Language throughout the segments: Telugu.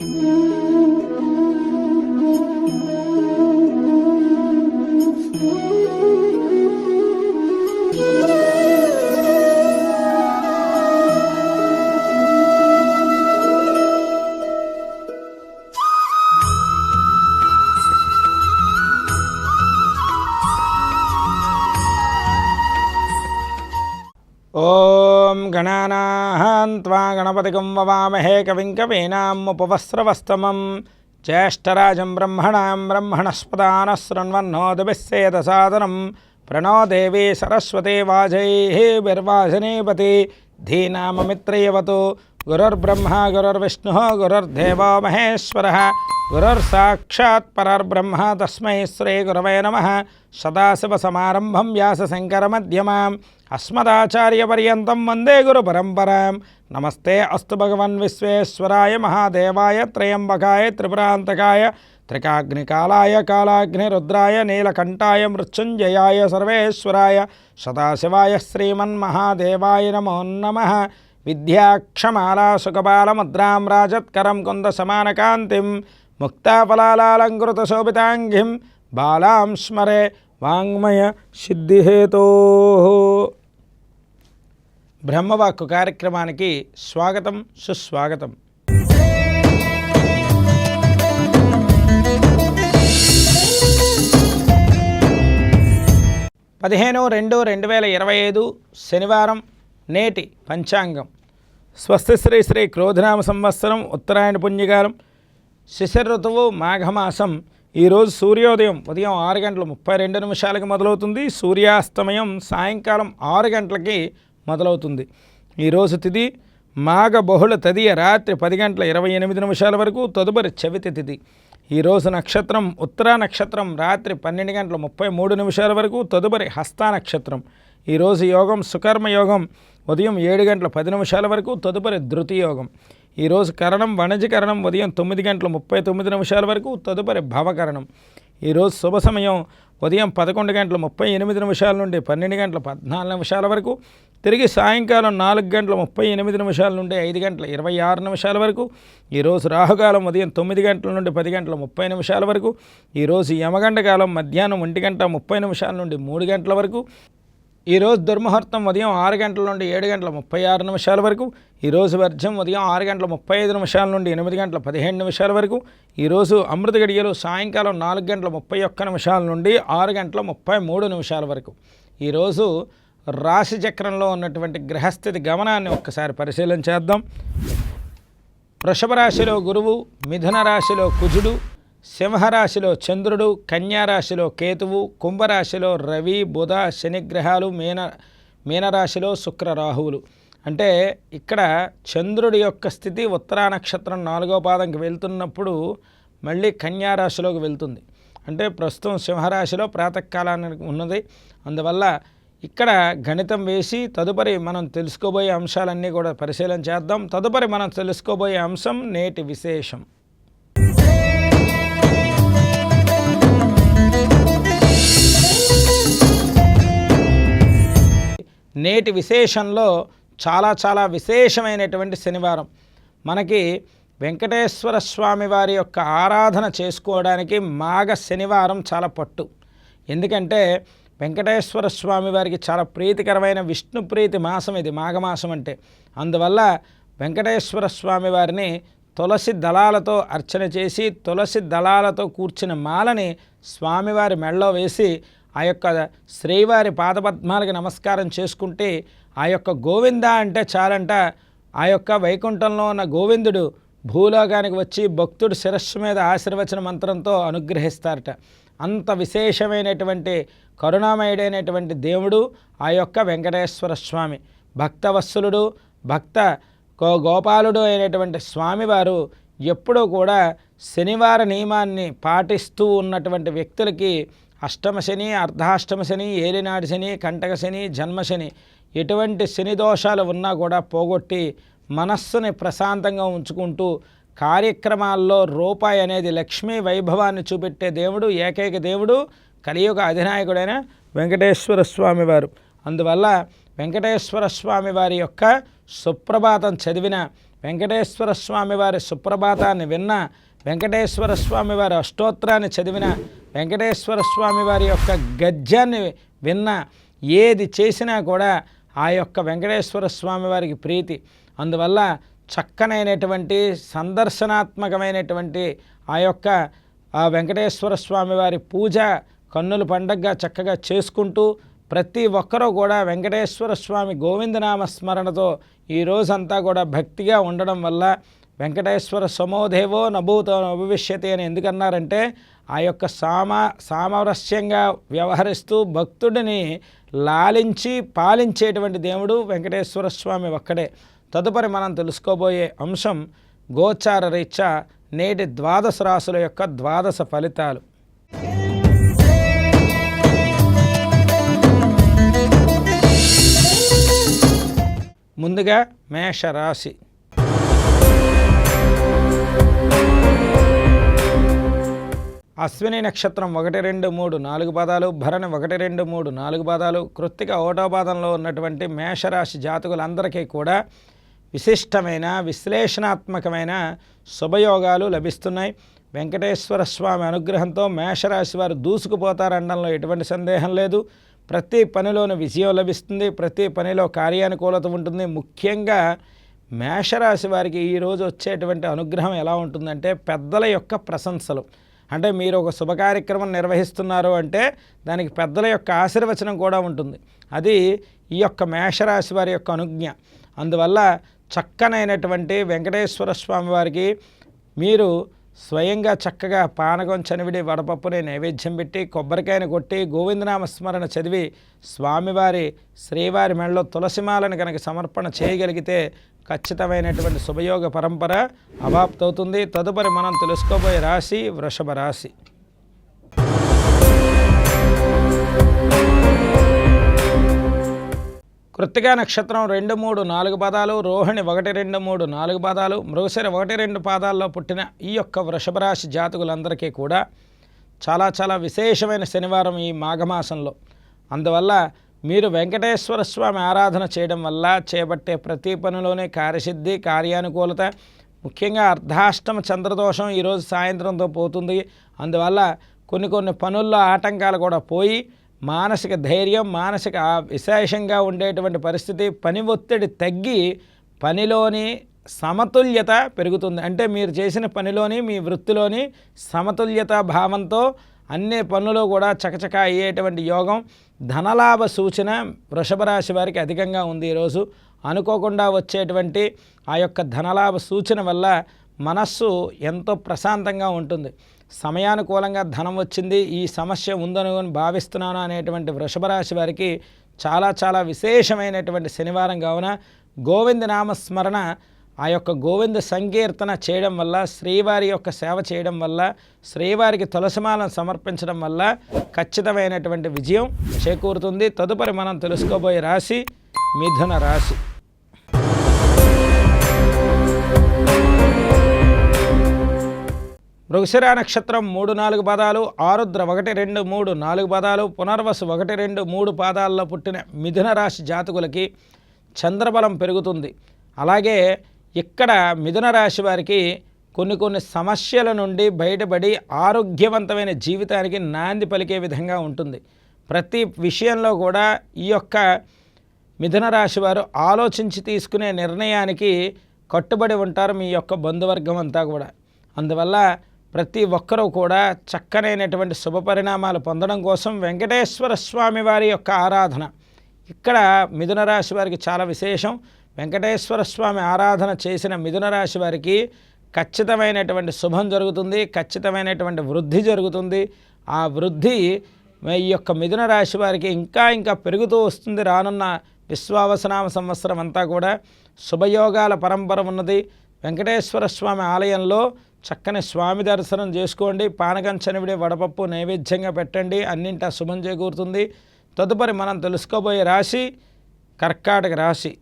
Mm-hmm. త్వా వవామహే కవిం కవీనాముపవస్రవస్తమం జ్యేష్టరాజం బ్రహ్మణాం బ్రహ్మణస్పదాన శృణ్వన్నోదభిస్సేదసాదనం ప్రణో దేవీ సరస్వతి వాజైः బిర్వాజనీపతి ధీనామమిత్రయవతు గురుర్బ్రహ్మ గురుర్విష్ణు గురుర్దేవో మహేశ్వర. గురుర్సాక్షాత్ పరర్బ్రహ్మ తస్మై శ్రీ శ్రీగురవే నమः సదాశివసమారంభం వ్యాసశంకరమధ్యమాం అస్మదాచార్యపర్యంతం వందే గురు పరంపరాం నమస్తే అస్తు భగవన్ విశ్వేశ్వరాయ మహాదేవాయ త్రయంబకాయ త్రిపురాంతకాయ త్రికాగ్నికాలాయ కాలాగ్నిరుద్రాయ నీలకంఠాయ మృత్యుంజయాయ సర్వేశ్వరాయ సదాశివాయ శ్రీమన్మహాదేవాయ నమో నమ విద్యాక్షమాలా సుఖబాలముద్రాం రాజత్కరం కుంద సమానకాంతిం ముక్తాఫలాలంకృతశోభితాంఘిం బాలాం స్మరే వాంగ్మయ సిద్ధిహేతో బ్రహ్మవాక్కు కార్యక్రమానికి స్వాగతం సుస్వాగతం పదిహేను రెండు రెండు వేల ఇరవై ఐదు శనివారం నేటి పంచాంగం. స్వస్తి శ్రీ శ్రీ క్రోధనామ సంవత్సరం ఉత్తరాయణ పుణ్యకాలం శిశిర ఋతువు మాఘమాసం ఈరోజు సూర్యోదయం. ఉదయం ఆరు గంటల ముప్పై రెండు నిమిషాలకి మొదలవుతుంది. సూర్యాస్తమయం సాయంకాలం ఆరు గంటలకి మొదలవుతుంది. ఈరోజు తిథి మాఘ బహుళ తదియ రాత్రి పది గంటల ఇరవై ఎనిమిది నిమిషాల వరకు తదుపరి చవితి తిథి ఈరోజు నక్షత్రం ఉత్తరా నక్షత్రం రాత్రి పన్నెండు గంటల ముప్పై మూడు నిమిషాల వరకు తదుపరి హస్తా నక్షత్రం. ఈరోజు యోగం సుకర్మ యోగం. ఉదయం ఏడు గంటల పది నిమిషాల వరకు తదుపరి ధృతి యోగం. ఈరోజు కరణం వణజకరణం ఉదయం తొమ్మిది గంటల ముప్పై తొమ్మిది నిమిషాల వరకు తదుపరి భవకరణం ఈరోజు శుభ సమయం ఉదయం పదకొండు గంటల ముప్పై ఎనిమిది నిమిషాల నుండి పన్నెండు గంటల పద్నాలుగు నిమిషాల వరకు తిరిగి సాయంకాలం నాలుగు గంటల ముప్పై ఎనిమిది నిమిషాల నుండి ఐదు గంటల ఇరవై ఆరు నిమిషాల వరకు ఈరోజు రాహుకాలం ఉదయం తొమ్మిది గంటల నుండి పది గంటల ముప్పై నిమిషాల వరకు ఈరోజు యమగండ కాలం మధ్యాహ్నం ఒంటి గంట ముప్పై నిమిషాల నుండి మూడు గంటల వరకు ఈరోజు దుర్ముహూర్తం ఉదయం ఆరు గంటల నుండి ఏడు గంటల ముప్పై ఆరు నిమిషాల వరకు ఈరోజు వర్జం ఉదయం ఆరు గంటల ముప్పై ఐదు నిమిషాల నుండి ఎనిమిది గంటల పదిహేను నిమిషాల వరకు ఈరోజు అమృత గడియలు సాయంకాలం నాలుగు గంటల ముప్పై ఒక్క నిమిషాల నుండి ఆరు గంటల ముప్పై మూడు నిమిషాల వరకు. ఈరోజు రాశి చక్రంలో ఉన్నటువంటి గ్రహస్థితి గమనాన్ని ఒక్కసారి పరిశీలన చేద్దాం. వృషభ రాశిలో గురువు మిథున రాశిలో కుజుడు సింహరాశిలో చంద్రుడు కన్యారాశిలో కేతువు కుంభరాశిలో రవి బుధ శనిగ్రహాలు మీన మీనరాశిలో శుక్ర రాహువులు. అంటే ఇక్కడ చంద్రుడి యొక్క స్థితి ఉత్తరా నక్షత్రం నాలుగో పాదంకి వెళ్తున్నప్పుడు మళ్ళీ కన్యారాశిలోకి వెళ్తుంది. అంటే ప్రస్తుతం సింహరాశిలో ప్రాతకాలానికి ఉన్నది. అందువల్ల ఇక్కడ గణితం వేసి తదుపరి మనం తెలుసుకోబోయే అంశాలన్నీ కూడా పరిశీలన చేద్దాం. తదుపరి మనం తెలుసుకోబోయే అంశం నేటి విశేషం. నేటి విశేషంలో చాలా చాలా విశేషమైనటువంటి శనివారం. మనకి వెంకటేశ్వర స్వామి వారి యొక్క ఆరాధన చేసుకోవడానికి మాఘ శనివారం చాలా పట్టు. ఎందుకంటే వెంకటేశ్వర స్వామి వారికి చాలా ప్రీతికరమైన విష్ణు ప్రీతి మాసం ఇది మాఘమాసం అంటే. అందువల్ల వెంకటేశ్వర స్వామి వారిని తులసి దళాలతో అర్చన చేసి తులసి దళాలతో కూర్చిన మాలని స్వామివారి మెళ్ళలో వేసి ఆ యొక్క శ్రీవారి పాదపద్మాలకి నమస్కారం చేసుకుంటే ఆ యొక్క గోవింద అంటే చాలంట. ఆ యొక్క వైకుంఠంలో ఉన్న గోవిందుడు భూలోకానికి వచ్చి భక్తుడు శిరస్సు మీద ఆశీర్వచన మంత్రంతో అనుగ్రహిస్తారట. అంత విశేషమైనటువంటి కరుణామయుడైనటువంటి దేవుడు ఆ యొక్క వెంకటేశ్వర స్వామి. భక్తవత్సలుడు భక్త గో గోపాలుడు అయినటువంటి స్వామివారు ఎప్పుడూ కూడా శనివార నియమాన్ని పాటిస్తూ ఉన్నటువంటి వ్యక్తులకి అష్టమ శని అర్ధాష్టమ శని ఏలినాటి శని కంటక శని జన్మశని ఎటువంటి శని దోషాలు ఉన్నా కూడా పోగొట్టి మనస్సుని ప్రశాంతంగా ఉంచుకుంటూ కార్యక్రమాల్లో రూపాయి అనేది లక్ష్మీ వైభవాన్ని చూపెట్టే దేవుడు ఏకైక దేవుడు కలియుగ అధినాయకుడైన వెంకటేశ్వర స్వామి వారు. అందువల్ల వెంకటేశ్వర స్వామి వారి యొక్క సుప్రభాతం చదివిన వెంకటేశ్వర స్వామి వారి సుప్రభాతాన్ని విన్న వెంకటేశ్వర స్వామి వారి అష్టోత్తరాన్ని చదివిన వెంకటేశ్వర స్వామి వారి యొక్క గద్యాన్ని విన్న ఏది చేసినా కూడా ఆ యొక్క వెంకటేశ్వర స్వామి వారికి ప్రీతి. అందువల్ల చక్కనైనటువంటి సందర్శనాత్మకమైనటువంటి ఆ యొక్క వెంకటేశ్వర స్వామి వారి పూజ కన్నుల పండగగా చక్కగా చేసుకుంటూ ప్రతి ఒక్కరూ కూడా వెంకటేశ్వర స్వామి గోవిందనామ స్మరణతో ఈ రోజంతా కూడా భక్తిగా ఉండడం వల్ల వెంకటేశ్వర సమోదేవో నభూతో భవిష్యతి అని ఎందుకన్నారంటే ఆ యొక్క సామా సామరస్యంగా వ్యవహరిస్తూ భక్తుడిని లాలించి పాలించేటువంటి దేవుడు వెంకటేశ్వర స్వామి ఒక్కడే. తదుపరి మనం తెలుసుకోబోయే అంశం గోచార రీత్యా నేటి ద్వాదశ రాసుల యొక్క ద్వాదశ ఫలితాలు. ముందుగా మేషరాశి. అశ్విని నక్షత్రం ఒకటి రెండు మూడు నాలుగు పాదాలు భరణి ఒకటి రెండు మూడు నాలుగు పాదాలు కృత్తిక ఓటో పాదంలో ఉన్నటువంటి మేషరాశి జాతకులందరికీ కూడా విశిష్టమైన విశ్లేషణాత్మకమైన శుభయోగాలు లభిస్తున్నాయి. వెంకటేశ్వర స్వామి అనుగ్రహంతో మేషరాశి వారు దూసుకుపోతారనడంలో ఎటువంటి సందేహం లేదు. ప్రతి పనిలోనూ విజయం లభిస్తుంది. ప్రతి పనిలో కార్యానుకూలత ఉంటుంది. ముఖ్యంగా మేషరాశి వారికి ఈరోజు వచ్చేటువంటి అనుగ్రహం ఎలా ఉంటుందంటే పెద్దల యొక్క ప్రశంసలు. అంటే మీరు ఒక శుభ కార్యక్రమం నిర్వహిస్తున్నారు అంటే దానికి పెద్దల యొక్క ఆశీర్వచనం కూడా ఉంటుంది. అది ఈ యొక్క మేషరాశి వారి యొక్క అనుజ్ఞ. అందువల్ల చక్కనైనటువంటి వెంకటేశ్వర స్వామి వారికి మీరు స్వయంగా చక్కగా పానకం చనివిడి వడపప్పుని నైవేద్యం పెట్టి కొబ్బరికాయను కొట్టి గోవిందనామ స్మరణ చదివి స్వామివారి శ్రీవారి మెడలో తులసిమాలను కనుక సమర్పణ చేయగలిగితే ఖచ్చితమైనటువంటి శుభయోగ పరంపర అవాప్తవుతుంది. తదుపరి మనం తెలుసుకోబోయే రాశి వృషభ రాశి. కృత్తికా నక్షత్రం రెండు మూడు నాలుగు పాదాలు రోహిణి ఒకటి రెండు మూడు నాలుగు పాదాలు మృగశిర ఒకటి రెండు పాదాల్లో పుట్టిన ఈ యొక్క వృషభరాశి జాతకులందరికీ కూడా చాలా చాలా విశేషమైన శనివారం ఈ మాఘమాసంలో. అందువల్ల మీరు వెంకటేశ్వర స్వామి ఆరాధన చేయడం వల్ల చేపట్టే ప్రతి పనిలోనే కార్యసిద్ధి కార్యానుకూలత ముఖ్యంగా అర్ధాష్టమ చంద్రదోషం ఈరోజు సాయంత్రంతో పోతుంది. అందువల్ల కొన్ని కొన్ని పనుల్లో ఆటంకాలు కూడా పోయి మానసిక ధైర్యం మానసిక విశేషంగా ఉండేటువంటి పరిస్థితి పని ఒత్తిడి తగ్గి పనిలోని సమతుల్యత పెరుగుతుంది. అంటే మీరు చేసిన పనిలోని మీ వృత్తిలోని సమతుల్యత భావంతో అన్ని పనులు కూడా చకచక అయ్యేటువంటి యోగం ధనలాభ సూచన వృషభ రాశి వారికి అధికంగా ఉంది ఈరోజు అనుకోకుండా వచ్చేటువంటి ఆ యొక్క ధనలాభ సూచన వల్ల మనస్సు ఎంతో ప్రశాంతంగా ఉంటుంది. సమయానుకూలంగా ధనం వచ్చింది ఈ సమస్య ఉందని భావిస్తున్నాను అనేటువంటి వృషభ రాశి వారికి చాలా చాలా విశేషమైనటువంటి శనివారం కావున గోవింద నామస్మరణ ఆ యొక్క గోవింద సంకీర్తన చేయడం వల్ల శ్రీవారి యొక్క సేవ చేయడం వల్ల శ్రీవారికి తులసిమాలను సమర్పించడం వల్ల ఖచ్చితమైనటువంటి విజయం చేకూరుతుంది. తదుపరి మనం తెలుసుకోబోయే రాశి మిథున రాశి. మృగశిర నక్షత్రం మూడు నాలుగు పాదాలు ఆరుద్ర ఒకటి రెండు మూడు నాలుగు పాదాలు పునర్వసు ఒకటి రెండు మూడు పాదాల్లో పుట్టిన మిథున రాశి జాతకులకి చంద్రబలం పెరుగుతుంది. అలాగే ఇక్కడ మిథున రాశి వారికి కొన్ని కొన్ని సమస్యల నుండి బయటపడి ఆరోగ్యవంతమైన జీవితానికి నాంది పలికే విధంగా ఉంటుంది. ప్రతి విషయంలో కూడా ఈ యొక్క మిథున రాశి వారు ఆలోచించి తీసుకునే నిర్ణయానికి కట్టుబడి ఉంటారు మీ యొక్క బంధువర్గం అంతా కూడా. అందువల్ల ప్రతి ఒక్కరూ కూడా చక్కనైనటువంటి శుభ పరిణామాలు పొందడం కోసం వెంకటేశ్వర స్వామి వారి యొక్క ఆరాధన. ఇక్కడ మిథున రాశి వారికి చాలా విశేషం. వెంకటేశ్వర స్వామి ఆరాధన చేసిన మిథున రాశి వారికి ఖచ్చితమైనటువంటి శుభం జరుగుతుంది ఖచ్చితమైనటువంటి వృద్ధి జరుగుతుంది. ఆ వృద్ధి ఈ యొక్క మిథున రాశి వారికి ఇంకా ఇంకా పెరుగుతూ వస్తుంది. రానున్న విశ్వావసనామ సంవత్సరం అంతా కూడా శుభయోగాల పరంపర ఉన్నది. వెంకటేశ్వర స్వామి ఆలయంలో చక్కని స్వామి దర్శనం చేసుకోండి. పానకం చనివిడి వడపప్పు నైవేద్యంగా పెట్టండి. అన్నింటా శుభం చేకూరుతుంది. తదుపరి మనం తెలుసుకోబోయే రాశి కర్కాటక రాశి.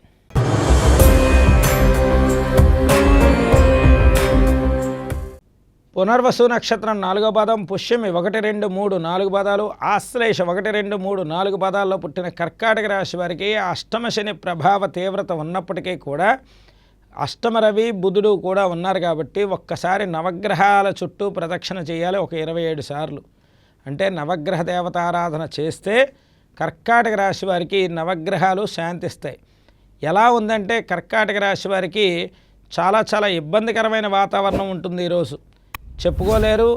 పునర్వసు నక్షత్రం నాలుగో పాదం పుష్యమి ఒకటి రెండు మూడు నాలుగు పాదాలు ఆశ్లేష ఒకటి రెండు మూడు నాలుగు పాదాల్లో పుట్టిన కర్కాటక రాశి వారికి అష్టమ శని ప్రభావ తీవ్రత ఉన్నప్పటికీ కూడా అష్టమ రవి బుధుడు కూడా ఉన్నారు కాబట్టి ఒక్కసారి నవగ్రహాల చుట్టూ ప్రదక్షిణ చేయాలి ఒక ఇరవై ఏడు సార్లు. అంటే నవగ్రహ దేవతారాధన చేస్తే కర్కాటక రాశి వారికి నవగ్రహాలు శాంతిస్తాయి. ఎలా ఉందంటే కర్కాటక రాశి వారికి చాలా చాలా ఇబ్బందికరమైన వాతావరణం ఉంటుంది ఈరోజు. చెప్పుకోలేరు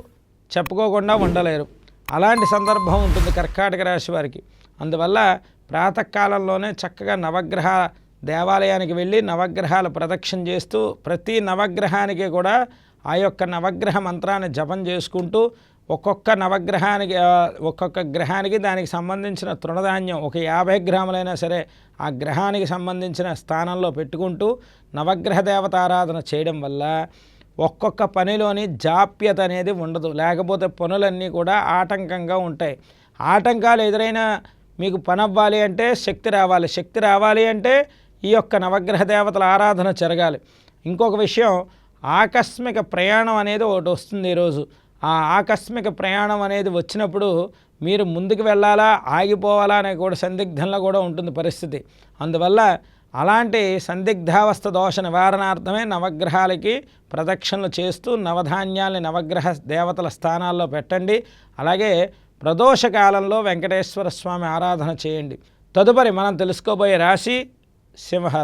చెప్పుకోకుండా ఉండలేరు. అలాంటి సందర్భం ఉంటుంది కర్కాటక రాశి వారికి. అందువల్ల ప్రాతకాలంలోనే చక్కగా నవగ్రహ దేవాలయానికి వెళ్ళి నవగ్రహాలు ప్రదక్షిణ చేస్తూ ప్రతి నవగ్రహానికి కూడా ఆ యొక్క నవగ్రహ మంత్రాన్ని జపం చేసుకుంటూ ఒక్కొక్క నవగ్రహానికి ఒక్కొక్క గ్రహానికి దానికి సంబంధించిన తృణధాన్యం ఒక యాభై గ్రాములైనా సరే ఆ గ్రహానికి సంబంధించిన స్థానంలో పెట్టుకుంటూ నవగ్రహ దేవతారాధన చేయడం వల్ల ఒక్కొక్క పనిలోని జాప్యత అనేది ఉండదు. లేకపోతే పనులన్నీ కూడా ఆటంకంగా ఉంటాయి. ఆటంకాలు ఎదురైనా మీకు పని అవ్వాలి అంటే శక్తి రావాలి. శక్తి రావాలి అంటే ఈ యొక్క నవగ్రహ దేవతల ఆరాధన జరగాలి. ఇంకొక విషయం ఆకస్మిక ప్రయాణం అనేది ఒకటి వస్తుంది ఈరోజు. ఆ ఆకస్మిక ప్రయాణం అనేది వచ్చినప్పుడు మీరు ముందుకు వెళ్ళాలా ఆగిపోవాలా అనే కూడా సందిగ్ధంలో కూడా ఉంటుంది పరిస్థితి. అందువల్ల అలాంటి సందిగ్ధావస్థ దోష నివారణార్థమే నవగ్రహాలకి ప్రదక్షిణలు చేస్తూ నవధాన్యాల్ని నవగ్రహ దేవతల స్థానాల్లో పెట్టండి. అలాగే ప్రదోష కాలంలో వెంకటేశ్వర స్వామి ఆరాధన చేయండి. తదుపరి మనం తెలుసుకోబోయే రాశి సింహ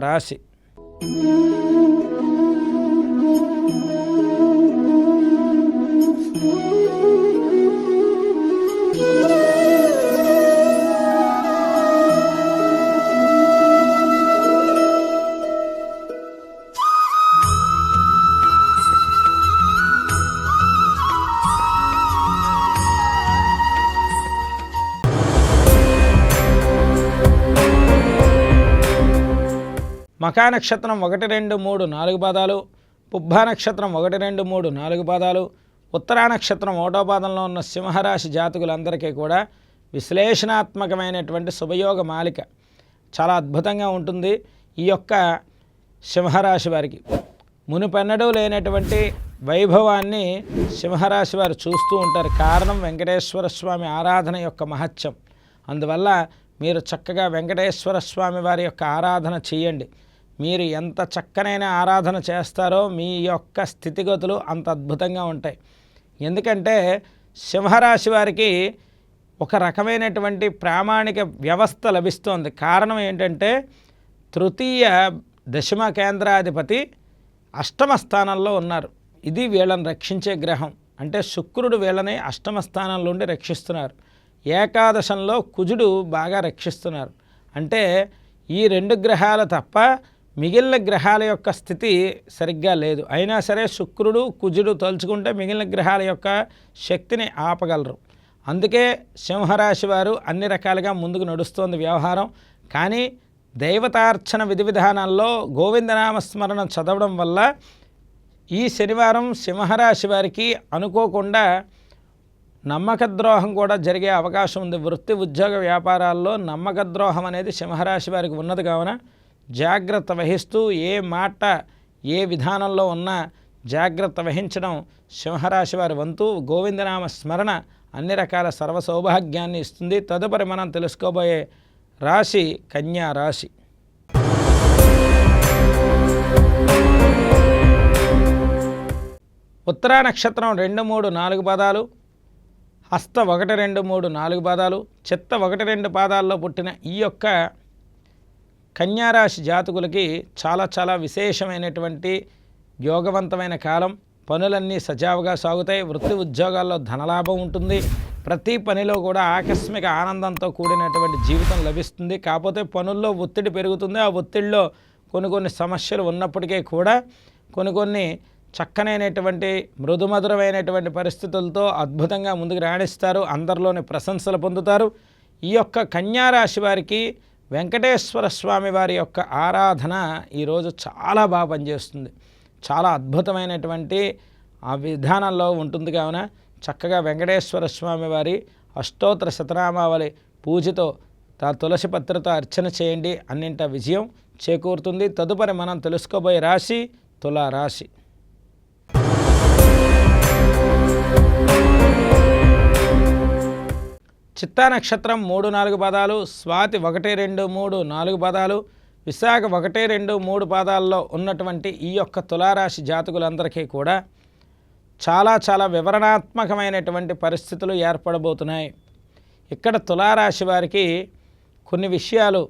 మకా నక్షత్రం ఒకటి రెండు మూడు నాలుగు పాదాలు పుబ్బా నక్షత్రం ఒకటి రెండు మూడు నాలుగు పాదాలు ఉత్తరా నక్షత్రం ఒకటో పాదంలో ఉన్న సింహరాశి జాతకులందరికీ కూడా విశ్లేషణాత్మకమైనటువంటి శుభయోగ మాలిక. చాలా అద్భుతంగా ఉంటుంది ఈ యొక్క సింహరాశి వారికి. మునుపెన్నడూ లేనటువంటి వైభవాన్ని సింహరాశి వారు చూస్తూ ఉంటారు. కారణం వెంకటేశ్వర స్వామి ఆరాధన యొక్క మహత్యం. అందువల్ల మీరు చక్కగా వెంకటేశ్వర స్వామి వారి యొక్క ఆరాధన చేయండి. మీరు ఎంత చక్కనైన ఆరాధన చేస్తారో మీ యొక్క స్థితిగతులు అంత అద్భుతంగా ఉంటాయి. ఎందుకంటే సింహరాశి వారికి ఒక రకమైనటువంటి ప్రామాణిక వ్యవస్థ లభిస్తోంది. కారణం ఏంటంటే తృతీయ దశమ కేంద్రాధిపతి అష్టమ స్థానంలో ఉన్నారు. ఇది వీళ్ళని రక్షించే గ్రహం. అంటే శుక్రుడు వీళ్ళని అష్టమ స్థానంలో ఉండి రక్షిస్తున్నారు. ఏకాదశంలో కుజుడు బాగా రక్షిస్తున్నారు. అంటే ఈ రెండు గ్రహాలు తప్ప మిగిలిన గ్రహాల యొక్క స్థితి సరిగ్గా లేదు. అయినా సరే శుక్రుడు కుజుడు తలుచుకుంటే మిగిలిన గ్రహాల యొక్క శక్తిని ఆపగలరు. అందుకే సింహరాశి వారు అన్ని రకాలుగా ముందుకు నడుస్తోంది వ్యవహారం. కానీ దైవతార్చన విధి విధానాల్లో గోవిందనామస్మరణ చదవడం వల్ల ఈ శనివారం సింహరాశి వారికి అనుకోకుండా నమ్మక ద్రోహం కూడా జరిగే అవకాశం ఉంది. వృత్తి ఉద్యోగ వ్యాపారాల్లో నమ్మక ద్రోహం అనేది సింహరాశి వారికి ఉన్నది కావున జాగ్రత్త వహిస్తూ ఏ మాట ఏ విధానంలో ఉన్నా జాగ్రత్త వహించడం సింహరాశి వారి వంతు. గోవిందనామ స్మరణ అన్ని రకాల సర్వ సౌభాగ్యాన్ని ఇస్తుంది. తదుపరి మనం తెలుసుకోబోయే రాశి కన్యా రాశి. ఉత్తరా నక్షత్రం రెండు మూడు నాలుగు పదాలు. హస్త ఒకటి రెండు మూడు నాలుగు పాదాలు. చిత్త ఒకటి రెండు పాదాల్లో పుట్టిన ఈ యొక్క కన్యారాశి జాతకులకి చాలా చాలా విశేషమైనటువంటి యోగవంతమైన కాలం. పనులన్నీ సజావుగా సాగుతాయి. వృత్తి ఉద్యోగాల్లో ధనలాభం ఉంటుంది. ప్రతి పనిలో కూడా ఆకస్మిక ఆనందంతో కూడినటువంటి జీవితం లభిస్తుంది. కాకపోతే పనుల్లో ఒత్తిడి పెరుగుతుంది. ఆ ఒత్తిడిలో కొన్ని కొన్ని సమస్యలు ఉన్నప్పటికీ కూడా కొన్ని కొన్ని చక్కనైనటువంటి మృదుమధురమైనటువంటి పరిస్థితులతో అద్భుతంగా ముందుకు రాణిస్తారు. అందరిలోని ప్రశంసలు పొందుతారు. ఈ యొక్క కన్యారాశి వారికి వెంకటేశ్వర స్వామి వారి యొక్క ఆరాధన ఈరోజు చాలా బాగా పనిచేస్తుంది. చాలా అద్భుతమైనటువంటి ఆ విధానంలో ఉంటుంది కావున చక్కగా వెంకటేశ్వర స్వామి వారి అష్టోత్తర శతనామావళి పూజతో తా తులసి పత్రతో అర్చన చేయండి. అన్నింట విజయం చేకూరుతుంది. తదుపరి మనం తెలుసుకోబోయే రాశి తులారాశి. చిత్తా నక్షత్రం మూడు నాలుగు పదాలు స్వాతి ఒకటి రెండు మూడు నాలుగు పదాలు విశాఖ ఒకటి రెండు మూడు పాదాల్లో ఉన్నటువంటి ఈ యొక్క తులారాశి జాతకులందరికీ కూడా చాలా చాలా వివరణాత్మకమైనటువంటి పరిస్థితులు ఏర్పడబోతున్నాయి. ఇక్కడ తులారాశి వారికి కొన్ని విషయాలు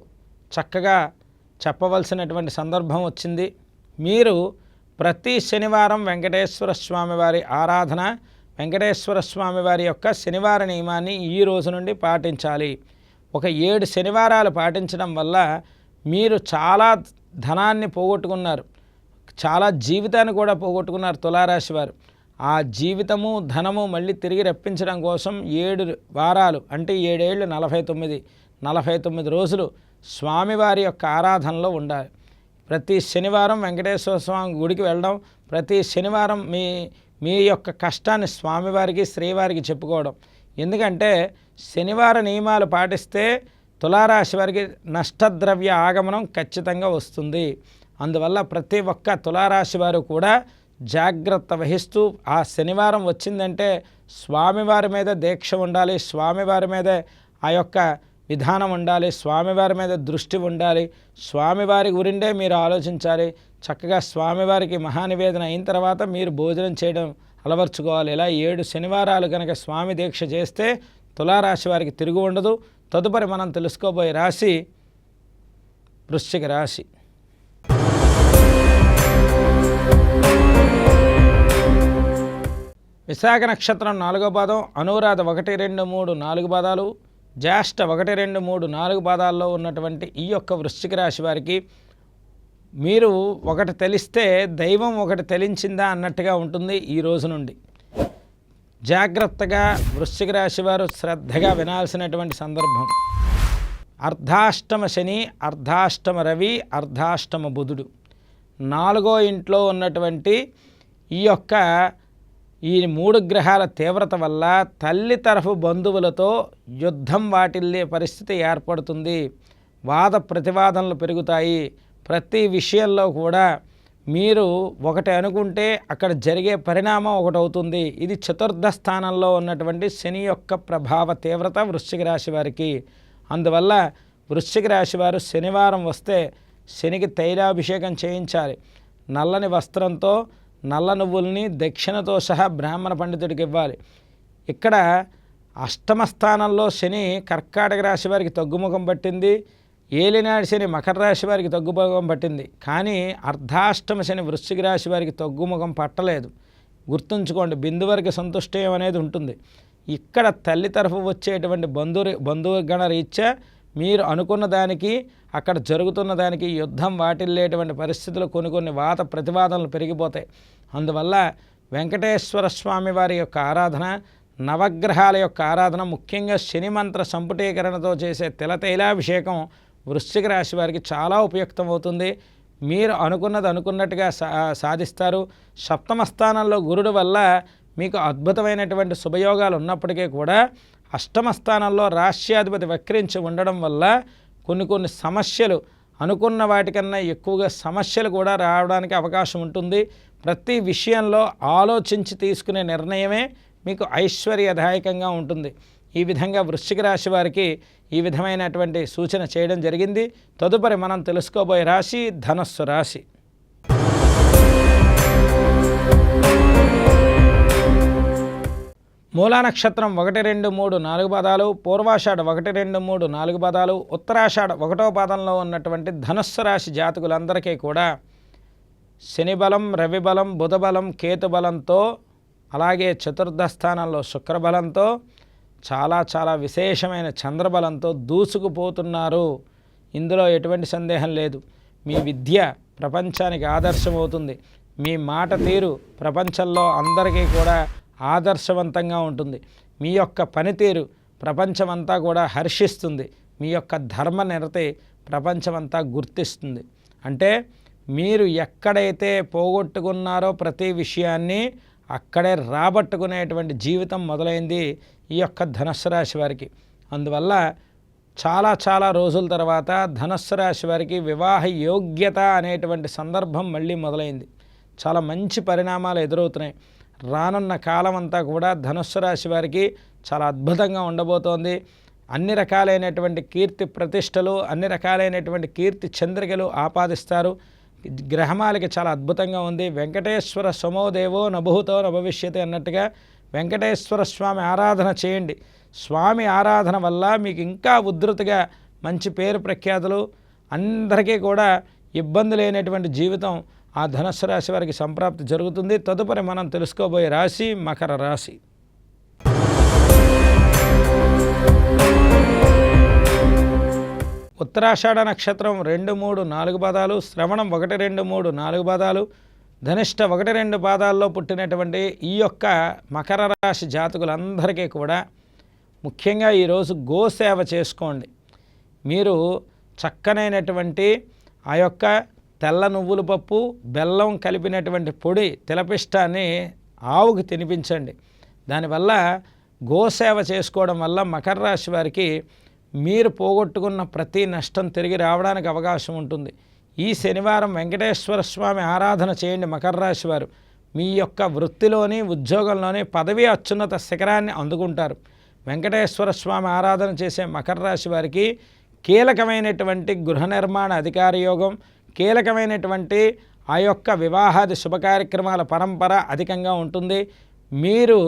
చక్కగా చెప్పవలసినటువంటి సందర్భం వచ్చింది. మీరు ప్రతి శనివారం వెంకటేశ్వర స్వామి వారి ఆరాధన వెంకటేశ్వర స్వామి వారి యొక్క శనివార నియమాన్ని ఈ రోజు నుండి పాటించాలి. ఒక ఏడు శనివారాలు పాటించడం వల్ల మీరు చాలా ధనాన్ని పోగొట్టుకున్నారు. చాలా జీవితాన్ని కూడా పోగొట్టుకున్నారు తులారాశి వారు. ఆ జీవితము ధనము మళ్ళీ తిరిగి రప్పించడం కోసం ఏడు వారాలు అంటే ఏడేళ్ళు నలభై తొమ్మిది నలభై తొమ్మిది రోజులు స్వామివారి యొక్క ఆరాధనలో ఉండాలి. ప్రతి శనివారం వెంకటేశ్వర స్వామి గుడికి వెళ్ళడం ప్రతి శనివారం మీ మీ యొక్క కష్టాన్ని స్వామివారికి శ్రీవారికి చెప్పుకోవడం. ఎందుకంటే శనివార నియమాలు పాటిస్తే తులారాశి వారికి నష్టద్రవ్య ఆగమనం ఖచ్చితంగా వస్తుంది. అందువల్ల ప్రతి ఒక్క తులారాశి వారు కూడా జాగ్రత్త వహిస్తూ ఆ శనివారం వచ్చిందంటే స్వామివారి మీద దీక్ష ఉండాలి. స్వామివారి మీద ఆ యొక్క విధానం ఉండాలి స్వామివారి మీద దృష్టి ఉండాలి స్వామివారి గురిండే మీరు ఆలోచించాలి. చక్కగా స్వామివారికి మహానివేదన అయిన తర్వాత మీరు భోజనం చేయడం అలవర్చుకోవాలి. ఇలా ఏడు శనివారాలు కనుక స్వామి దీక్ష చేస్తే తులారాశి వారికి తిరుగు ఉండదు. తదుపరి మనం తెలుసుకోబోయే రాశి వృశ్చిక రాశి. విశాఖ నక్షత్రం నాలుగో పాదం అనురాధ ఒకటి రెండు మూడు నాలుగు పాదాలు. జ్యేష్ఠ ఒకటి రెండు మూడు నాలుగు పాదాల్లో ఉన్నటువంటి ఈ యొక్క వృశ్చిక రాశి వారికి మీరు ఒకటి తెలిస్తే దైవం ఒకటి తెలించిందా అన్నట్టుగా ఉంటుంది ఈ రోజు నుండి. జాగ్రత్తగా వృశ్చిక రాశి వారు శ్రద్ధగా వినాల్సినటువంటి సందర్భం. అర్ధాష్టమ శని అర్ధాష్టమ రవి అర్ధాష్టమ బుధుడు. నాలుగో ఇంట్లో ఉన్నటువంటి ఈ యొక్క ఈ మూడు గ్రహాల తీవ్రత వల్ల తల్లి తరఫు బంధువులతో యుద్ధం వాటిల్లే పరిస్థితి ఏర్పడుతుంది. వాద ప్రతివాదనలు పెరుగుతాయి. ప్రతి విషయంలో కూడా మీరు ఒకటి అనుకుంటే అక్కడ జరిగే పరిణామం ఒకటి అవుతుంది ఇది చతుర్థ స్థానంలో ఉన్నటువంటి శని యొక్క ప్రభావ తీవ్రత వృశ్చిక రాశి వారికి. అందువల్ల వృశ్చిక రాశి వారు శనివారం వస్తే శనికి తైలాభిషేకం చేయించాలి. నల్లని వస్త్రంతో నల్ల నువ్వుల్ని దక్షిణతో సహా బ్రాహ్మణ పండితుడికి ఇవ్వాలి. ఇక్కడ అష్టమ స్థానంలో శని కర్కాటక రాశి వారికి తగ్గుముఖం పట్టింది. ఏలినాడు శని మకర రాశి వారికి తగ్గుముఖం పట్టింది. కానీ అర్ధాష్టమ శని వృశ్చిక రాశి వారికి తగ్గుముఖం పట్టలేదు. గుర్తుంచుకోండి బిందువర్గ సంతుష్టయం అనేది ఉంటుంది. ఇక్కడ తల్లి తరఫు వచ్చేటువంటి బంధువు గణ రీత్యా మీరు అనుకున్న దానికి అక్కడ జరుగుతున్న దానికి యుద్ధం వాటిల్లేటువంటి పరిస్థితులు కొన్ని కొన్ని వాత ప్రతివాదనలు పెరిగిపోతాయి. అందువల్ల వెంకటేశ్వర స్వామి వారి యొక్క ఆరాధన నవగ్రహాల యొక్క ఆరాధన ముఖ్యంగా శని మంత్ర సంపుటీకరణతో చేసే తిలతైలాభిషేకం వృశ్చిక రాశి వారికి చాలా ఉపయుక్తం అవుతుంది మీరు అనుకున్నది అనుకున్నట్టుగా సా సాధిస్తారు. సప్తమ స్థానంలో గురుడు వల్ల మీకు అద్భుతమైనటువంటి శుభయోగాలు ఉన్నప్పటికీ కూడా అష్టమ స్థానంలో రాష్ట్రాధిపతి వక్రించి ఉండడం వల్ల కొన్ని కొన్ని సమస్యలు అనుకున్న వాటికన్నా ఎక్కువగా సమస్యలు కూడా రావడానికి అవకాశం ఉంటుంది. ప్రతి విషయంలో ఆలోచించి తీసుకునే నిర్ణయమే మీకు ఐశ్వర్యదాయకంగా ఉంటుంది. ఈ విధంగా వృశ్చిక రాశి వారికి ఈ విధమైనటువంటి సూచన చేయడం జరిగింది. తదుపరి మనం తెలుసుకోబోయే రాశి ధనస్సు రాశి. మూలా నక్షత్రం ఒకటి రెండు మూడు నాలుగు పదాలు పూర్వాషాఢ ఒకటి రెండు మూడు నాలుగు పదాలు ఉత్తరాషాఢ ఒకటో పాదంలో ఉన్నటువంటి ధనుస్సు రాశి జాతకులందరికీ కూడా శనిబలం రవిబలం బుధబలం కేతుబలంతో కేతు బలంతో అలాగే చతుర్థ స్థానంలో శుక్రబలంతో చాలా చాలా విశేషమైన చంద్రబలంతో దూసుకుపోతున్నారు. ఇందులో ఎటువంటి సందేహం లేదు. మీ విద్య ప్రపంచానికి ఆదర్శమవుతుంది. మీ మాట తీరు ప్రపంచంలో అందరికీ కూడా ఆదర్శవంతంగా ఉంటుంది. మీ యొక్క పనితీరు ప్రపంచమంతా కూడా హర్షిస్తుంది. మీ యొక్క ధర్మ నిరతి ప్రపంచమంతా గుర్తిస్తుంది. అంటే మీరు ఎక్కడైతే పోగొట్టుకున్నారో ప్రతి విషయాన్ని అక్కడే రాబట్టుకునేటువంటి జీవితం మొదలైంది ఈ యొక్క ధనుస్సు రాశి వారికి. అందువల్ల చాలా చాలా రోజుల తర్వాత ధనస్సు రాశి వారికి వివాహ యోగ్యత అనేటువంటి సందర్భం మళ్ళీ మొదలైంది. చాలా మంచి పరిణామాలు ఎదురవుతున్నాయి. రానున్న కాలం అంతా కూడా ధనుస్సు రాశి వారికి చాలా అద్భుతంగా ఉండబోతోంది. అన్ని రకాలైనటువంటి కీర్తి ప్రతిష్టలు అన్ని రకాలైనటువంటి కీర్తి చంద్రికలు ఆపాదిస్తారు. గ్రహమాలకి చాలా అద్భుతంగా ఉంది. వెంకటేశ్వర సమోదేవో నభూతో నభవిష్యతి అన్నట్టుగా వెంకటేశ్వర స్వామి ఆరాధన చేయండి. స్వామి ఆరాధన వల్ల మీకు ఇంకా ఉధృతిగా మంచి పేరు ప్రఖ్యాతులు అందరికీ కూడా ఇబ్బంది లేనటువంటి జీవితం ఆ ధనస్సు రాశి వారికి సంప్రాప్తి జరుగుతుంది. తదుపరి మనం తెలుసుకోబోయే రాశి మకర రాశి. ఉత్తరాషాఢ నక్షత్రం రెండు మూడు నాలుగు పాదాలు శ్రవణం ఒకటి రెండు మూడు నాలుగు పాదాలు ధనిష్ట ఒకటి రెండు పాదాల్లో పుట్టినటువంటి ఈ యొక్క మకర రాశి జాతకులందరికీ కూడా ముఖ్యంగా ఈరోజు గోసేవ చేసుకోండి. మీరు చక్కనైనటువంటి ఆ యొక్క తెల్ల నువ్వుల పప్పు బెల్లం కలిపినటువంటి పొడి తిలపిష్టాన్ని ఆవుకి తినిపించండి. దానివల్ల గోసేవ చేసుకోవడం వల్ల మకర రాశి వారికి మీరు పోగొట్టుకున్న ప్రతి నష్టం తిరిగి రావడానికి అవకాశం ఉంటుంది. ఈ శనివారం వెంకటేశ్వర స్వామి ఆరాధన చేయండి మకర రాశి వారు. మీ యొక్క వృత్తిలోని ఉద్యోగంలోని పదవి అత్యున్నత శిఖరాన్ని అందుకుంటారు. వెంకటేశ్వర స్వామి ఆరాధన చేసే మకర రాశి వారికి కీలకమైనటువంటి గృహ నిర్మాణ అధికార యోగం కీలకమైనటువంటి ఆ యొక్క వివాహాది శుభ కార్యక్రమాల పరంపర అధికంగా ఉంటుంది. మీరు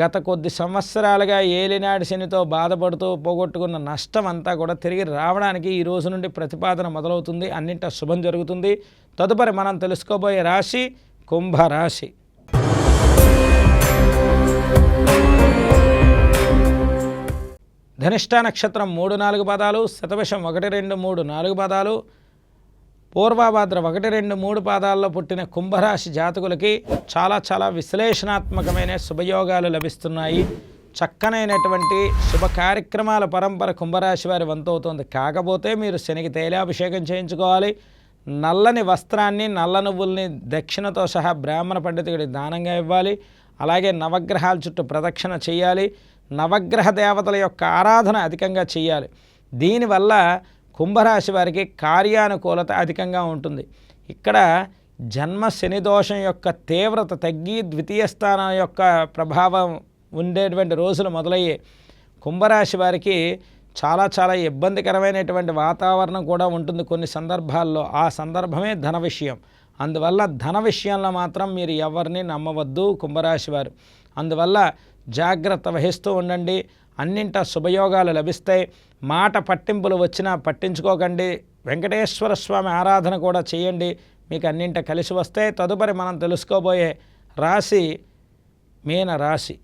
గత కొద్ది సంవత్సరాలుగా ఏలినాడు శనితో బాధపడుతూ పోగొట్టుకున్న నష్టం అంతా కూడా తిరిగి రావడానికి ఈ రోజు నుండి ప్రతిపాదన మొదలవుతుంది. అన్నింట శుభం జరుగుతుంది. తదుపరి మనం తెలుసుకోబోయే రాశి కుంభరాశి. ధనిష్ట నక్షత్రం మూడు నాలుగు పదాలు శతవిషం ఒకటి రెండు మూడు నాలుగు పదాలు పూర్వభాద్ర ఒకటి రెండు మూడు పాదాల్లో పుట్టిన కుంభరాశి జాతకులకి చాలా చాలా విశ్లేషణాత్మకమైన శుభయోగాలు లభిస్తున్నాయి. చక్కనైనటువంటి శుభ కార్యక్రమాల పరంపర కుంభరాశి వారి వంతవుతుంది కాకపోతే మీరు శనికి తైలాభిషేకం చేయించుకోవాలి. నల్లని వస్త్రాన్ని నల్ల నువ్వుల్ని దక్షిణతో సహా బ్రాహ్మణ పండితుడికి దానంగా ఇవ్వాలి. అలాగే నవగ్రహాల చుట్టూ ప్రదక్షిణ చేయాలి. నవగ్రహ దేవతల యొక్క ఆరాధన అధికంగా చేయాలి. దీనివల్ల కుంభరాశి వారికి కార్యానుకూలత అధికంగా ఉంటుంది. ఇక్కడ జన్మ శని దోషం యొక్క తీవ్రత తగ్గి ద్వితీయ స్థానం యొక్క ప్రభావం ఉండేటువంటి రోజులు మొదలయ్యే కుంభరాశి వారికి చాలా చాలా ఇబ్బందికరమైనటువంటి వాతావరణం కూడా ఉంటుంది కొన్ని సందర్భాల్లో. ఆ సందర్భమే ధన విషయం. అందువల్ల ధన విషయంలో మాత్రం మీరు ఎవరిని నమ్మవద్దు కుంభరాశి వారు. అందువల్ల జాగ్రత్త వహిస్తూ ఉండండి. అన్నింట శుభయోగాలు లభిస్తాయి. మాట పట్టింపులు వచ్చినా పట్టించుకోకండి. వెంకటేశ్వర స్వామి ఆరాధన కూడా చేయండి. మీకు అన్నింట కలిసి వస్తే తదుపరి మనం తెలుసుకోబోయే రాశి మీన రాశి.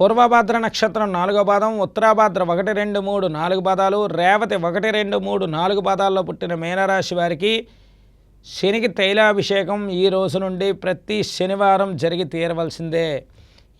పూర్వభాద్ర నక్షత్రం నాలుగో పాదం ఉత్తరాభాద్ర ఒకటి రెండు మూడు నాలుగు పాదాలు రేవతి ఒకటి రెండు మూడు నాలుగు పాదాల్లో పుట్టిన మీనరాశి వారికి శనికి తైలాభిషేకం ఈ రోజు నుండి ప్రతి శనివారం జరిగి తీరవలసిందే.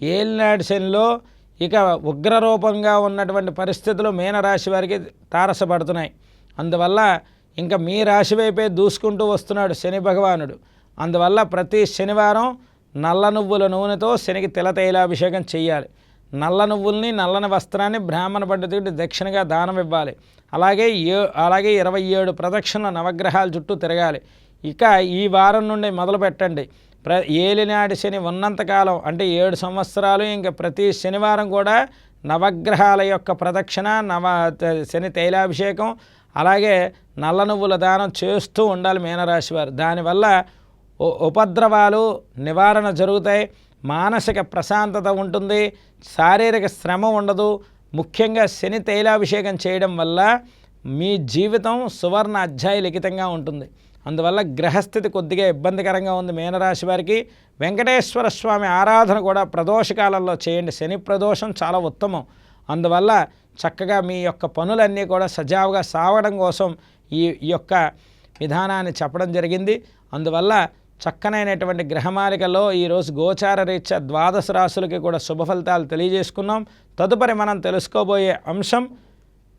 ఏలినాడు శనిలో ఇక ఉగ్రరూపంగా ఉన్నటువంటి పరిస్థితులు మీనరాశి వారికి తారసపడుతున్నాయి. అందువల్ల ఇంకా మీ రాశి వైపే దూసుకుంటూ వస్తున్నాడు శని భగవానుడు. అందువల్ల ప్రతి శనివారం నల్ల నువ్వుల నూనెతో శనికి తిల తైలాభిషేకం చేయాలి నల్ల నువ్వుల్ని నల్లని వస్త్రాన్ని బ్రాహ్మణ పండితుడికి దక్షిణగా దానం ఇవ్వాలి. అలాగే ఏ అలాగే ఇరవై ఏడు ప్రదక్షిణ నవగ్రహాల చుట్టూ తిరగాలి. ఇక ఈ వారం నుండి మొదలు పెట్టండి. ప్ర ఏలినాటి శని ఉన్నంతకాలం అంటే ఏడు సంవత్సరాలు ఇంకా ప్రతి శనివారం కూడా నవగ్రహాల యొక్క ప్రదక్షిణ నవ శని తైలాభిషేకం అలాగే నల్ల నువ్వుల దానం చేస్తూ ఉండాలి మీనరాశి వారు. దానివల్ల ఉ- ఉపద్రవాలు నివారణ జరుగుతాయి మానసిక ప్రశాంతత ఉంటుంది శారీరక శ్రమ ఉండదు. ముఖ్యంగా శని తైలాభిషేకం చేయడం వల్ల మీ జీవితం సువర్ణ అధ్యాయ లిఖితంగా ఉంటుంది. అందువల్ల గ్రహస్థితి కొద్దిగా ఇబ్బందికరంగా ఉంది మీనరాశి వారికి. వెంకటేశ్వర స్వామి ఆరాధన కూడా ప్రదోషకాలంలో చేయండి. శని ప్రదోషం చాలా ఉత్తమం. అందువల్ల చక్కగా మీ యొక్క పనులన్నీ కూడా సజావుగా సాగడం కోసం ఈ ఈ యొక్క విధానాన్ని చెప్పడం జరిగింది. అందువల్ల చక్కనైనటువంటి గ్రహమాలికలో ఈరోజు గోచార రీత్యా ద్వాదశ రాశులకి కూడా శుభ ఫలితాలు తెలియజేసుకున్నాం. తదుపరి మనం తెలుసుకోబోయే అంశం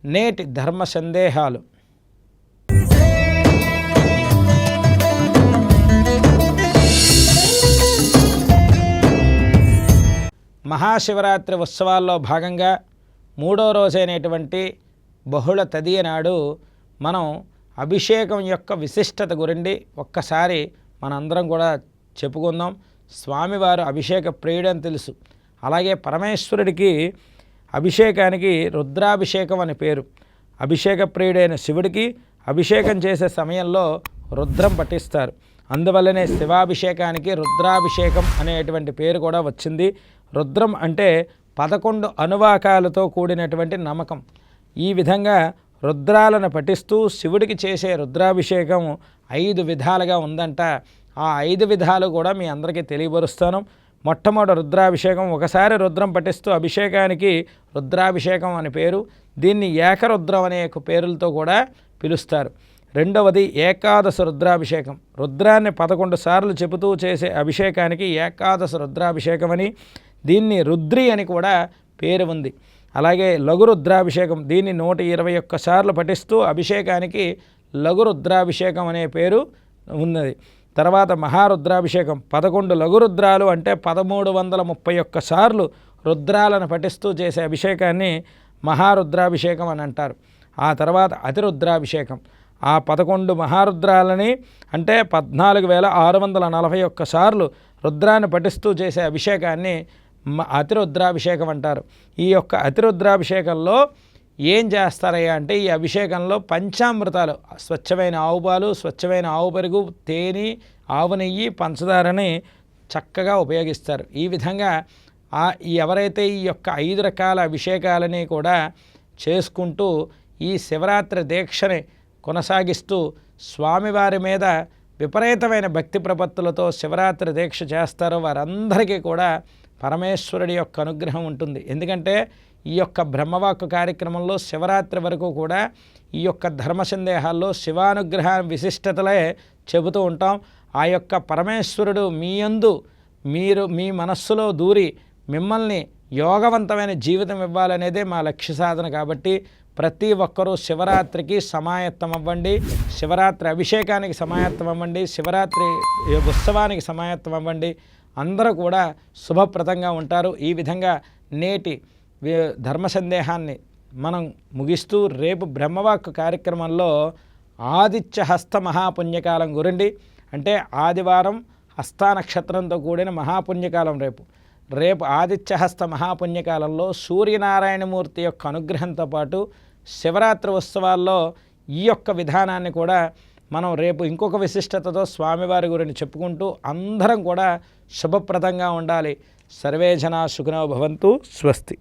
నేటి ధర్మ సందేహాలు. మహాశివరాత్రి ఉత్సవాల్లో భాగంగా మూడో రోజైనటువంటి బహుళ తదియ నాడు మనం అభిషేకం యొక్క విశిష్టత గురించి ఒక్కసారి మనందరం కూడా చెప్పుకుందాం. స్వామివారు అభిషేక ప్రియుడని తెలుసు. అలాగే పరమేశ్వరుడికి అభిషేకానికి రుద్రాభిషేకం అని పేరు. అభిషేక ప్రియుడైన శివుడికి అభిషేకం చేసే సమయంలో రుద్రం పఠిస్తారు. అందువల్లనే శివాభిషేకానికి రుద్రాభిషేకం అనేటువంటి పేరు కూడా వచ్చింది. రుద్రం అంటే పదకొండు అనువాకాలతో కూడినటువంటి నమ్మకం ఈ విధంగా రుద్రాలను పఠిస్తూ శివుడికి చేసే రుద్రాభిషేకం ఐదు విధాలుగా ఉందంట. ఆ ఐదు విధాలు కూడా మీ అందరికీ తెలియపరుస్తాను. మొట్టమొదటి రుద్రాభిషేకం ఒకసారి రుద్రం పఠిస్తూ అభిషేకానికి రుద్రాభిషేకం అని పేరు దీన్ని ఏకరుద్రం అనే పేరులతో కూడా పిలుస్తారు. రెండవది ఏకాదశ రుద్రాభిషేకం. రుద్రాన్ని పదకొండు సార్లు చెబుతూ చేసే అభిషేకానికి ఏకాదశ రుద్రాభిషేకం అని దీన్ని రుద్రి అని కూడా పేరు ఉంది. అలాగే లఘు రుద్రాభిషేకం దీన్ని నూట ఇరవై ఒక్క సార్లు పఠిస్తూ అభిషేకానికి లఘు రుద్రాభిషేకం అనే పేరు ఉన్నది. తర్వాత మహారుద్రాభిషేకం పదకొండు లఘురుద్రాలు అంటే పదమూడు వందల ముప్పై ఒక్క సార్లు రుద్రాలను పఠిస్తూ చేసే అభిషేకాన్ని మహారుద్రాభిషేకం అని అంటారు. ఆ తర్వాత అతిరుద్రాభిషేకం. ఆ పదకొండు మహారుద్రాలని అంటే పద్నాలుగు వేల ఆరు వందల నలభై ఒక్క సార్లు రుద్రాన్ని పఠిస్తూ చేసే అభిషేకాన్ని అతిరుద్రాభిషేకం అంటారు. ఈ యొక్క అతిరుద్రాభిషేకంలో ఏం చేస్తారయ్యా అంటే ఈ అభిషేకంలో పంచామృతాలు స్వచ్ఛమైన ఆవు పాలు స్వచ్ఛమైన ఆవు పెరుగు తేనె ఆవు నెయ్యి పంచదారని చక్కగా ఉపయోగిస్తారు. ఈ విధంగా ఆ ఎవరైతే ఈ యొక్క ఐదు రకాల అభిషేకాలని కూడా చేసుకుంటూ ఈ శివరాత్రి దీక్షని కొనసాగిస్తూ స్వామివారి మీద విపరీతమైన భక్తి ప్రపత్తులతో శివరాత్రి దీక్ష చేస్తారో. వారందరికీ కూడా పరమేశ్వరుడి యొక్క అనుగ్రహం ఉంటుంది. ఎందుకంటే ఈ యొక్క బ్రహ్మవాక్కు కార్యక్రమంలో శివరాత్రి వరకు కూడా ఈ యొక్క ధర్మ సందేహాల్లో శివానుగ్రహ విశిష్టతలే చెబుతూ ఉంటాం. ఆ యొక్క పరమేశ్వరుడు మీ యందు మీరు మీ మనస్సులో దూరి మిమ్మల్ని యోగవంతమైన జీవితం ఇవ్వాలనేదే మా లక్ష్య సాధన కాబట్టి ప్రతి ఒక్కరూ శివరాత్రికి సమాయత్తం అవ్వండి. శివరాత్రి అభిషేకానికి సమాయత్తం అవ్వండి. శివరాత్రి ఉత్సవానికి సమాయత్తం అవ్వండి. అందరూ కూడా శుభప్రదంగా ఉంటారు. ఈ విధంగా నేటి ధర్మ సందేహాన్ని మనం ముగిస్తూ రేపు బ్రహ్మవాక్ కార్యక్రమంలో ఆదిత్య హస్త మహాపుణ్యకాలం గురండి అంటే ఆదివారం హస్తా నక్షత్రంతో కూడిన మహాపుణ్యకాలం రేపు. రేపు ఆదిత్యహస్త మహాపుణ్యకాలంలో సూర్యనారాయణమూర్తి యొక్క అనుగ్రహంతో పాటు శివరాత్రి ఉత్సవాల్లో ఈ యొక్క విధానాన్ని కూడా మనం రేపు ఇంకొక విశిష్టతతో స్వామివారి గురించి చెప్పుకుంటూ అందరం కూడా శుభప్రదంగా ఉండాలి. సర్వే జనా సుఖనో భవంతు. స్వస్తి.